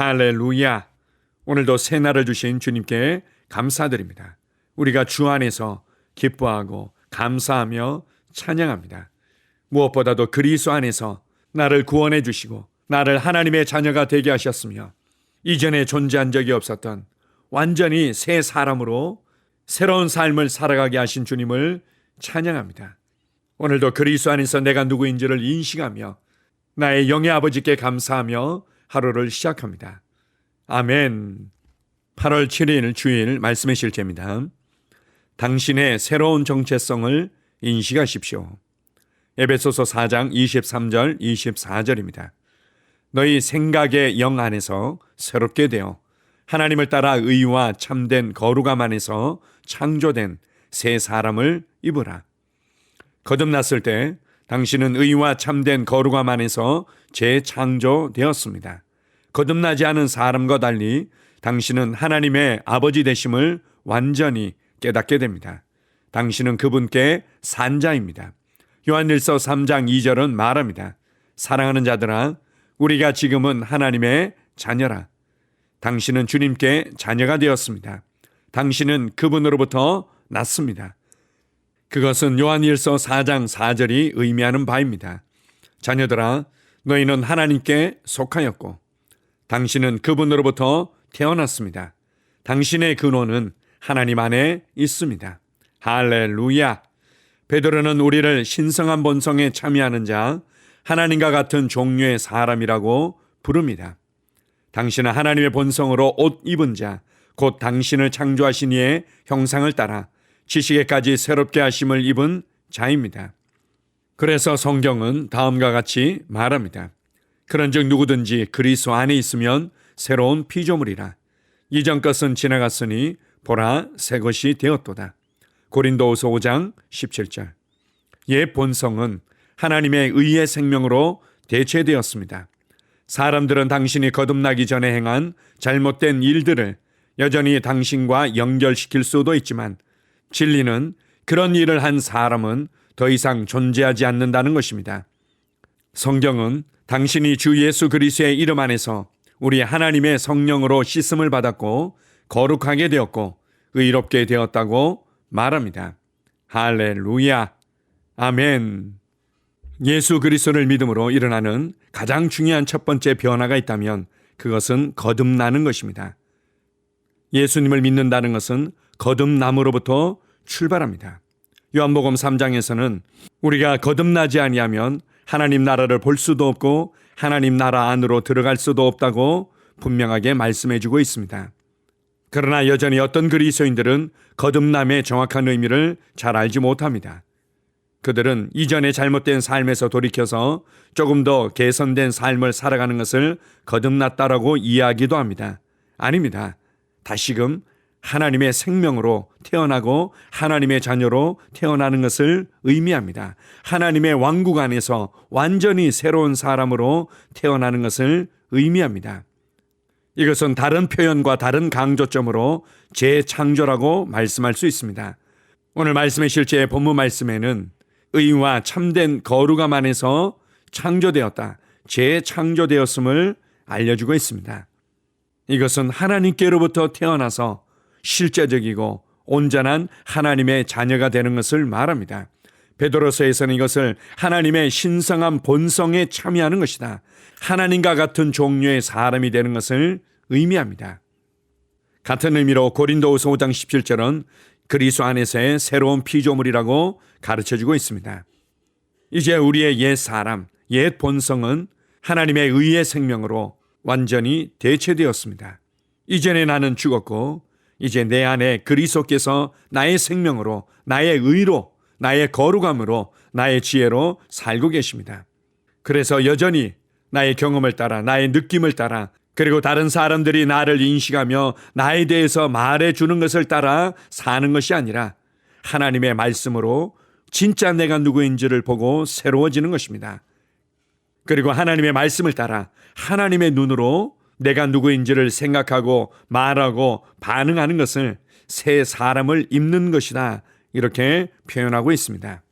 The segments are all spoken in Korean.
할렐루야. 오늘도 새 날을 주신 주님께 감사드립니다. 우리가 주 안에서 기뻐하고 감사하며 찬양합니다. 무엇보다도 그리스도 안에서 나를 구원해 주시고 나를 하나님의 자녀가 되게 하셨으며 이전에 존재한 적이 없었던 완전히 새 사람으로 새로운 삶을 살아가게 하신 주님을 찬양합니다. 오늘도 그리스도 안에서 내가 누구인지를 인식하며 나의 영의 아버지께 감사하며 하루를 시작합니다. 아멘. 8월 7일 주일 말씀의 실제입니다. 당신의 새로운 정체성을 인식하십시오. 에베소서 4장 23절 24절입니다. 너희 생각의 영 안에서 새롭게 되어 하나님을 따라 의와 참된 거룩함 안에서 창조된 새 사람을 입으라. 거듭났을 때 당신은 의와 참된 거룩함 안에서 재창조되었습니다. 거듭나지 않은 사람과 달리 당신은 하나님의 아버지 되심을 완전히 깨닫게 됩니다. 당신은 그분께 산자입니다. 요한일서 3장 2절은 말합니다. 사랑하는 자들아, 우리가 지금은 하나님의 자녀라. 당신은 주님께 자녀가 되었습니다. 당신은 그분으로부터 났습니다. 그것은 요한일서 4장 4절이 의미하는 바입니다. 자녀들아, 너희는 하나님께 속하였고, 당신은 그분으로부터 태어났습니다. 당신의 근원은 하나님 안에 있습니다. 할렐루야! 베드로는 우리를 신성한 본성에 참여하는 자, 하나님과 같은 종류의 사람이라고 부릅니다. 당신은 하나님의 본성으로 옷 입은 자, 곧 당신을 창조하신 이의 형상을 따라 지식에까지 새롭게 하심을 입은 자입니다. 그래서 성경은 다음과 같이 말합니다. 그런즉 누구든지 그리스도 안에 있으면 새로운 피조물이라. 이전 것은 지나갔으니 보라 새 것이 되었도다. 고린도후서 5장 17절. 옛 본성은 하나님의 의의 생명으로 대체되었습니다. 사람들은 당신이 거듭나기 전에 행한 잘못된 일들을 여전히 당신과 연결시킬 수도 있지만 진리는 그런 일을 한 사람은 더 이상 존재하지 않는다는 것입니다. 성경은 당신이 주 예수 그리스도의 이름 안에서 우리 하나님의 성령으로 씻음을 받았고 거룩하게 되었고 의롭게 되었다고 말합니다. 할렐루야. 아멘. 예수 그리스도를 믿음으로 일어나는 가장 중요한 첫 번째 변화가 있다면 그것은 거듭나는 것입니다. 예수님을 믿는다는 것은 거듭남으로부터 출발합니다. 요한복음 3장에서는 우리가 거듭나지 아니하면 하나님 나라를 볼 수도 없고 하나님 나라 안으로 들어갈 수도 없다고 분명하게 말씀해 주고 있습니다. 그러나 여전히 어떤 그리스도인들은 거듭남의 정확한 의미를 잘 알지 못합니다. 그들은 이전의 잘못된 삶에서 돌이켜서 조금 더 개선된 삶을 살아가는 것을 거듭났다라고 이야기도 합니다. 아닙니다. 다시금 하나님의 생명으로 태어나고 하나님의 자녀로 태어나는 것을 의미합니다. 하나님의 왕국 안에서 완전히 새로운 사람으로 태어나는 것을 의미합니다. 이것은 다른 표현과 다른 강조점으로 재창조라고 말씀할 수 있습니다. 오늘 말씀의 실제 본문 말씀에는 의와 참된 거룩함 안에서 창조되었다, 재창조되었음을 알려주고 있습니다. 이것은 하나님께로부터 태어나서 실제적이고 온전한 하나님의 자녀가 되는 것을 말합니다. 베드로서에서는 이것을 하나님의 신성한 본성에 참여하는 것이다. 하나님과 같은 종류의 사람이 되는 것을 의미합니다. 같은 의미로 고린도후서 5장 17절은 그리스도 안에서의 새로운 피조물이라고 가르쳐 주고 있습니다. 이제 우리의 옛 사람, 옛 본성은 하나님의 의의 생명으로 완전히 대체되었습니다. 이전에 나는 죽었고 이제 내 안에 그리스도께서 나의 생명으로 나의 의로 나의 거룩함으로 나의 지혜로 살고 계십니다. 그래서 여전히 나의 경험을 따라 나의 느낌을 따라 그리고 다른 사람들이 나를 인식하며 나에 대해서 말해 주는 것을 따라 사는 것이 아니라 하나님의 말씀으로 진짜 내가 누구인지를 보고 새로워지는 것입니다. 그리고 하나님의 말씀을 따라 하나님의 눈으로 내가 누구인지를 생각하고 말하고 반응하는 것을 새 사람을 입는 것이다. 이렇게 표현하고 있습니다.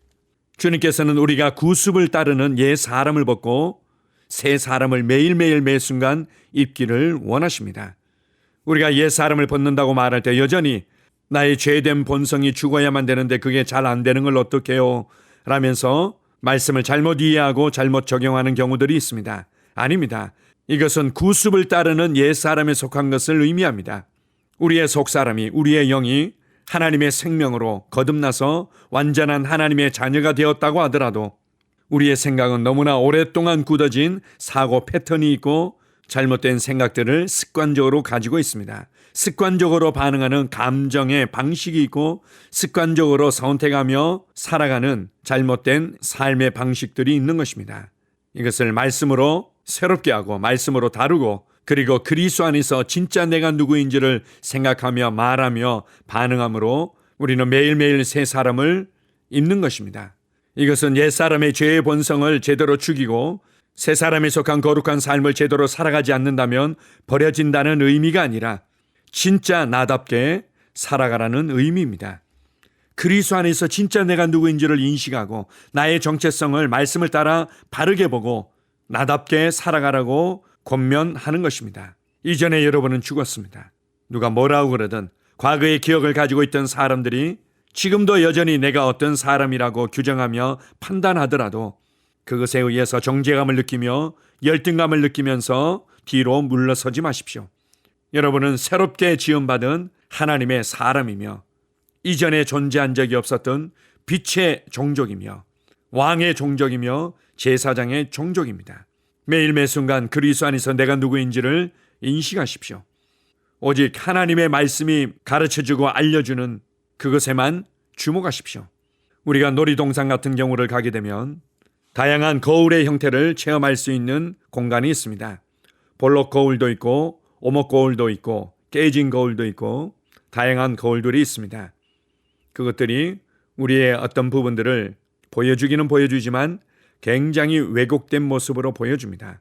주님께서는 우리가 구습을 따르는 옛 사람을 벗고 새 사람을 매일매일 매 순간 입기를 원하십니다. 우리가 옛 사람을 벗는다고 말할 때 여전히 나의 죄된 본성이 죽어야만 되는데 그게 잘 안 되는 걸 어떡해요? 라면서 말씀을 잘못 이해하고 잘못 적용하는 경우들이 있습니다. 아닙니다. 이것은 구습을 따르는 옛 사람에 속한 것을 의미합니다. 우리의 속 사람이 우리의 영이 하나님의 생명으로 거듭나서 완전한 하나님의 자녀가 되었다고 하더라도 우리의 생각은 너무나 오랫동안 굳어진 사고 패턴이 있고 잘못된 생각들을 습관적으로 가지고 있습니다. 습관적으로 반응하는 감정의 방식이 있고 습관적으로 선택하며 살아가는 잘못된 삶의 방식들이 있는 것입니다. 이것을 말씀으로 새롭게 하고 말씀으로 다루고 그리고 그리스도 안에서 진짜 내가 누구인지를 생각하며 말하며 반응함으로 우리는 매일매일 새 사람을 입는 것입니다. 이것은 옛 사람의 죄의 본성을 제대로 죽이고 새 사람에 속한 거룩한 삶을 제대로 살아가지 않는다면 버려진다는 의미가 아니라 진짜 나답게 살아가라는 의미입니다. 그리스도 안에서 진짜 내가 누구인지를 인식하고 나의 정체성을 말씀을 따라 바르게 보고 나답게 살아가라고 권면하는 것입니다. 이전에 여러분은 죽었습니다. 누가 뭐라고 그러든 과거의 기억을 가지고 있던 사람들이 지금도 여전히 내가 어떤 사람이라고 규정하며 판단하더라도 그것에 의해서 정죄감을 느끼며 열등감을 느끼면서 뒤로 물러서지 마십시오. 여러분은 새롭게 지음받은 하나님의 사람이며 이전에 존재한 적이 없었던 빛의 종족이며 왕의 종족이며 제사장의 종족입니다. 매일 매 순간 그리스도 안에서 내가 누구인지를 인식하십시오. 오직 하나님의 말씀이 가르쳐주고 알려주는 그것에만 주목하십시오. 우리가 놀이동산 같은 경우를 가게 되면 다양한 거울의 형태를 체험할 수 있는 공간이 있습니다. 볼록 거울도 있고 오목 거울도 있고 깨진 거울도 있고 다양한 거울들이 있습니다. 그것들이 우리의 어떤 부분들을 보여주기는 보여주지만 굉장히 왜곡된 모습으로 보여줍니다.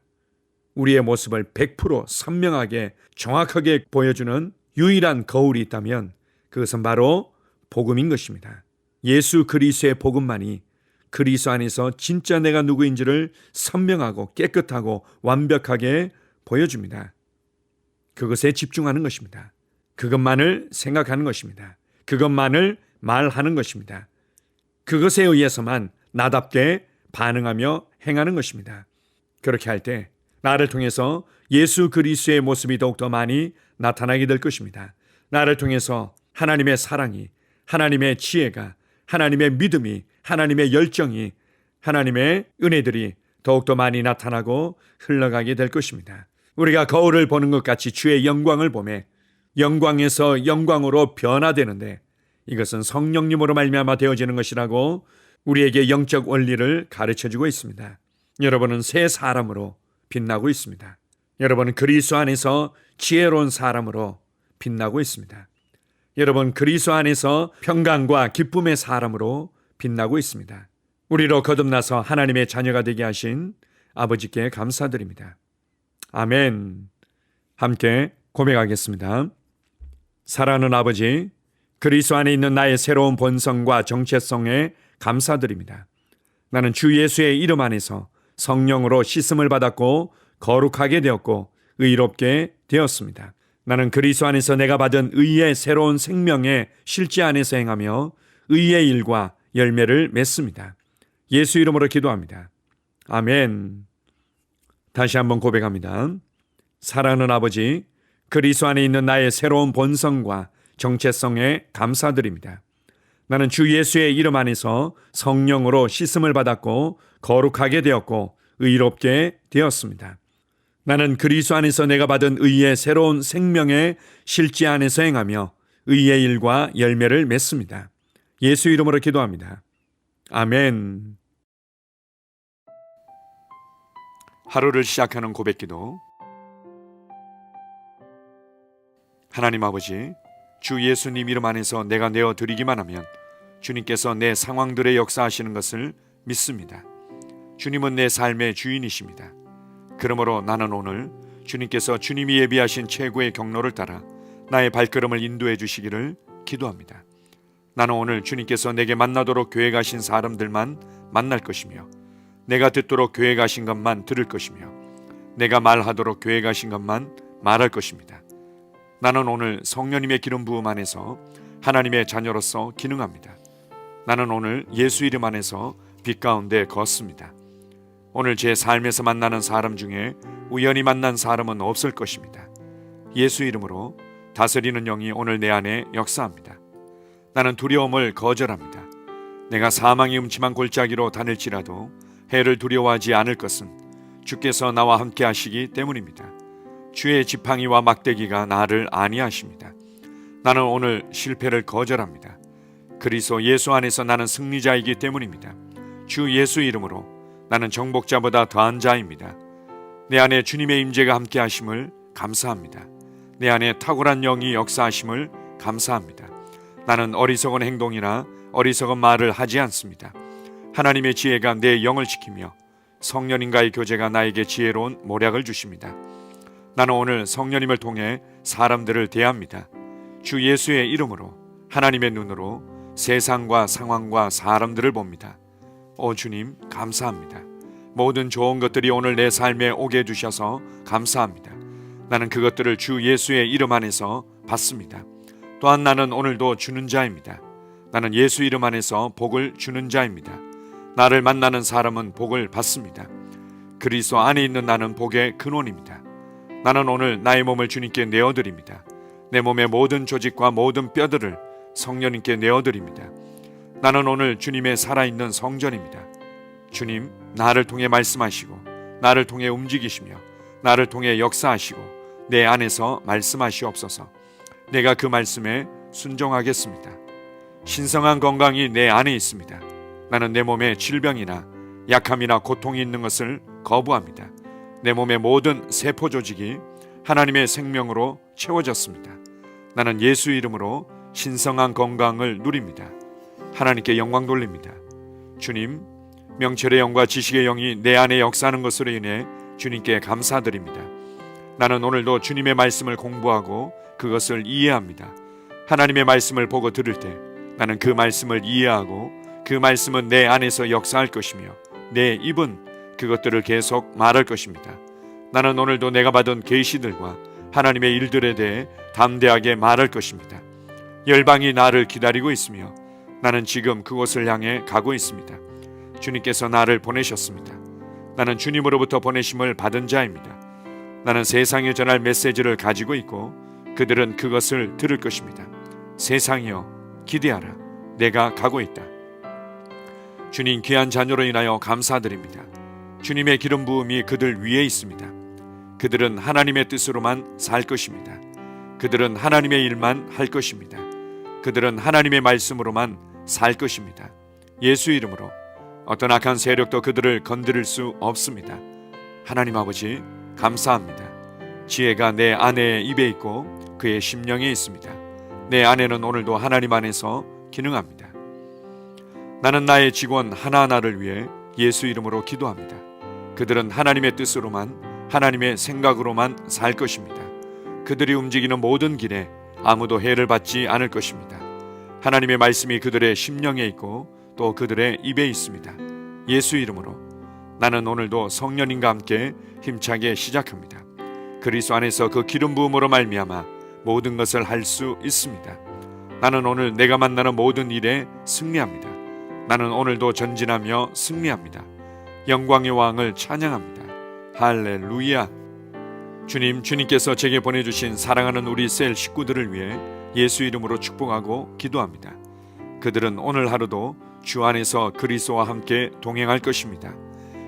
우리의 모습을 100% 선명하게 정확하게 보여주는 유일한 거울이 있다면 그것은 바로 복음인 것입니다. 예수 그리스의 복음만이 그리스도 안에서 진짜 내가 누구인지를 선명하고 깨끗하고 완벽하게 보여줍니다. 그것에 집중하는 것입니다. 그것만을 생각하는 것입니다. 그것만을 말하는 것입니다. 그것에 의해서만 나답게 반응하며 행하는 것입니다. 그렇게 할 때 나를 통해서 예수 그리스도의 모습이 더욱더 많이 나타나게 될 것입니다. 나를 통해서 하나님의 사랑이, 하나님의 지혜가, 하나님의 믿음이, 하나님의 열정이, 하나님의 은혜들이 더욱더 많이 나타나고 흘러가게 될 것입니다. 우리가 거울을 보는 것 같이 주의 영광을 보매 영광에서 영광으로 변화되는데 이것은 성령님으로 말미암아 되어지는 것이라고 우리에게 영적 원리를 가르쳐 주고 있습니다. 여러분은 새 사람으로 빛나고 있습니다. 여러분은 그리스도 안에서 지혜로운 사람으로 빛나고 있습니다. 여러분 그리스도 안에서 평강과 기쁨의 사람으로 빛나고 있습니다. 우리로 거듭나서 하나님의 자녀가 되게 하신 아버지께 감사드립니다. 아멘. 함께 고백하겠습니다. 사랑하는 아버지, 그리스도 안에 있는 나의 새로운 본성과 정체성에 감사드립니다. 나는 주 예수의 이름 안에서 성령으로 씻음을 받았고 거룩하게 되었고 의롭게 되었습니다. 나는 그리스도 안에서 내가 받은 의의 새로운 생명의 실제 안에서 행하며 의의 일과 열매를 맺습니다. 예수 이름으로 기도합니다. 아멘. 다시 한번 고백합니다. 사랑하는 아버지, 그리스도 안에 있는 나의 새로운 본성과 정체성에 감사드립니다. 나는 주 예수의 이름 안에서 성령으로 씻음을 받았고 거룩하게 되었고 의롭게 되었습니다. 나는 그리스도 안에서 내가 받은 의의 새로운 생명의 실제 안에서 행하며 의의 일과 열매를 맺습니다. 예수 이름으로 기도합니다. 아멘. 하루를 시작하는 고백기도 하나님 아버지 주 예수님 이름 안에서 내가 내어 드리기만 하면 주님께서 내 상황들의 역사하시는 것을 믿습니다. 주님은 내 삶의 주인이십니다. 그러므로 나는 오늘 주님께서 주님이 예비하신 최고의 경로를 따라 나의 발걸음을 인도해 주시기를 기도합니다. 나는 오늘 주님께서 내게 만나도록 계획하신 사람들만 만날 것이며 내가 듣도록 계획하신 것만 들을 것이며 내가 말하도록 계획하신 것만 말할 것입니다. 나는 오늘 성령님의 기름 부음 안에서 하나님의 자녀로서 기능합니다. 나는 오늘 예수 이름 안에서 빛 가운데 걷습니다. 오늘 제 삶에서 만나는 사람 중에 우연히 만난 사람은 없을 것입니다. 예수 이름으로 다스리는 영이 오늘 내 안에 역사합니다. 나는 두려움을 거절합니다. 내가 사망의 음침한 골짜기로 다닐지라도 해를 두려워하지 않을 것은 주께서 나와 함께 하시기 때문입니다. 주의 지팡이와 막대기가 나를 안위하십니다. 나는 오늘 실패를 거절합니다. 그리스도 예수 안에서 나는 승리자이기 때문입니다. 주 예수 이름으로 나는 정복자보다 더한 자입니다. 내 안에 주님의 임재가 함께 하심을 감사합니다. 내 안에 탁월한 영이 역사하심을 감사합니다. 나는 어리석은 행동이나 어리석은 말을 하지 않습니다. 하나님의 지혜가 내 영을 지키며 성령님과의 교제가 나에게 지혜로운 모략을 주십니다. 나는 오늘 성령님을 통해 사람들을 대합니다. 주 예수의 이름으로 하나님의 눈으로 세상과 상황과 사람들을 봅니다. 오 주님 감사합니다. 모든 좋은 것들이 오늘 내 삶에 오게 해주셔서 감사합니다. 나는 그것들을 주 예수의 이름 안에서 받습니다. 또한 나는 오늘도 주는 자입니다. 나는 예수 이름 안에서 복을 주는 자입니다. 나를 만나는 사람은 복을 받습니다. 그리스도 안에 있는 나는 복의 근원입니다. 나는 오늘 나의 몸을 주님께 내어드립니다. 내 몸의 모든 조직과 모든 뼈들을 성령님께 내어드립니다. 나는 오늘 주님의 살아있는 성전입니다. 주님, 나를 통해 말씀하시고, 나를 통해 움직이시며, 나를 통해 역사하시고, 내 안에서 말씀하시옵소서. 내가 그 말씀에 순종하겠습니다. 신성한 건강이 내 안에 있습니다. 나는 내 몸에 질병이나 약함이나 고통이 있는 것을 거부합니다. 내 몸의 모든 세포 조직이 하나님의 생명으로 채워졌습니다. 나는 예수 이름으로 신성한 건강을 누립니다. 하나님께 영광 돌립니다. 주님, 명철의 영과 지식의 영이 내 안에 역사하는 것으로 인해 주님께 감사드립니다. 나는 오늘도 주님의 말씀을 공부하고 그것을 이해합니다. 하나님의 말씀을 보고 들을 때 나는 그 말씀을 이해하고 그 말씀은 내 안에서 역사할 것이며 내 입은 그것들을 계속 말할 것입니다. 나는 오늘도 내가 받은 계시들과 하나님의 일들에 대해 담대하게 말할 것입니다. 열방이 나를 기다리고 있으며 나는 지금 그곳을 향해 가고 있습니다. 주님께서 나를 보내셨습니다. 나는 주님으로부터 보내심을 받은 자입니다. 나는 세상에 전할 메시지를 가지고 있고 그들은 그것을 들을 것입니다. 세상이여 기대하라. 내가 가고 있다. 주님 귀한 자녀로 인하여 감사드립니다. 주님의 기름 부음이 그들 위에 있습니다. 그들은 하나님의 뜻으로만 살 것입니다. 그들은 하나님의 일만 할 것입니다. 그들은 하나님의 말씀으로만 살 것입니다. 예수 이름으로 어떤 악한 세력도 그들을 건드릴 수 없습니다. 하나님 아버지 감사합니다. 지혜가 내 아내의 입에 있고 그의 심령에 있습니다. 내 아내는 오늘도 하나님 안에서 기능합니다. 나는 나의 직원 하나하나를 위해 예수 이름으로 기도합니다. 그들은 하나님의 뜻으로만 하나님의 생각으로만 살 것입니다. 그들이 움직이는 모든 길에 아무도 해를 받지 않을 것입니다. 하나님의 말씀이 그들의 심령에 있고 또 그들의 입에 있습니다. 예수 이름으로 나는 오늘도 성령님과 함께 힘차게 시작합니다. 그리스도 안에서 그 기름 부음으로 말미암아 모든 것을 할 수 있습니다. 나는 오늘 내가 만나는 모든 일에 승리합니다. 나는 오늘도 전진하며 승리합니다. 영광의 왕을 찬양합니다. 할렐루야. 주님, 주님께서 제게 보내주신 사랑하는 우리 셀 식구들을 위해 예수 이름으로 축복하고 기도합니다. 그들은 오늘 하루도 주 안에서 그리스도와 함께 동행할 것입니다.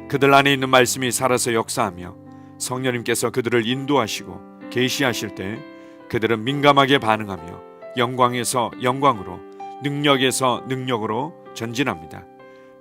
그들 안에 있는 말씀이 살아서 역사하며 성령님께서 그들을 인도하시고 계시하실 때 그들은 민감하게 반응하며 영광에서 영광으로 능력에서 능력으로 전진합니다.